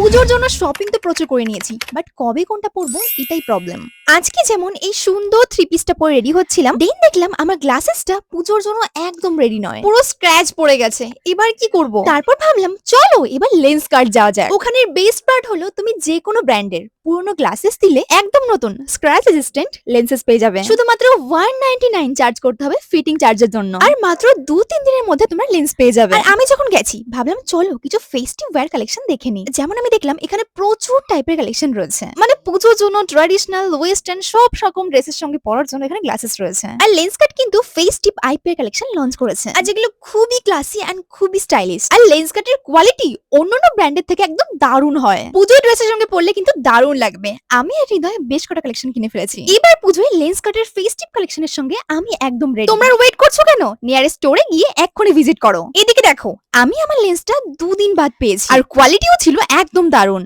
পুজোর জন্য শপিং তো প্রচুর করে নিয়েছি বাট কবে কোনটা পরবো এটাই প্রবলেম আজকে যেমন এই সুন্দর থ্রি পিসটা পরে রেডি হচ্ছিলাম দেন দেখলাম আমার গ্লাসেসটা পুজোর জন্য একদম রেডি নয়। পুরো স্ক্র্যাচ পড়ে গেছে, এবার কি করব? তারপর ভাবলাম, চলো এবার লেন্স কার্ড যাওয়া যায় ওখানের বেস্ট পার্ট হলো তুমি যে কোনো ব্র্যান্ডের পুরনো গ্লাসেস দিলে একদম নতুন। স্ক্র্যাচ রেজিস্ট্যান্ট লেন্সেস পেয়ে যাবে। শুধুমাত্র ওয়ান নাইনটি নাইন চার্জ করতে হবে ফিটিং চার্জের জন্য। আর মাত্র দু তিন দিনের মধ্যে তোমরা লেন্স পেয়ে যাবে। আর আমি যখন গেছি, ভাবলাম চলো কিছু ফেস্টিভ ওয়্যার কালেকশন দেখে নি যেমন আমি দেখলাম এখানে প্রচুর টাইপের কালেকশন রয়েছে। মানে পুজোর জন্য ট্র্যাডিশনাল ওয়েস্টার্ন সব রকম ড্রেসের সঙ্গে পরার জন্য এখানে গ্লাসেস রয়েছে। আর লেন্স কাট কিন্তু ফেস্টিভ আইপিআর কালেকশন লঞ্চ করেছে। আর যেগুলো খুবই ক্লাসি অ্যান্ড খুবই স্টাইলিশ আর লেন্স কাটের কোয়ালিটি অন্যান্য ব্র্যান্ডের থেকে একদম দারুণ হয়। পুজোর ড্রেসের সঙ্গে পরলে কিন্তু দারুণ লাগবে। আমি আর হৃদয়ে বেশ কটা কালেকশন কিনে ফেলেছি। এবার পুজোয় লেন্স কাটের ফেস্টিভ কালেকশনের সঙ্গে আমি একদম রেডি তোমরা ওয়েট করছ কেন? নিয়ারেস্ট স্টোরে গিয়ে এক্ষুনি ভিজিট করো। এদিকে দেখো আমি আমার লেন্সটা দুদিন বাদ পেয়েছি। আর কোয়ালিটিও ছিল একদম দারুণ।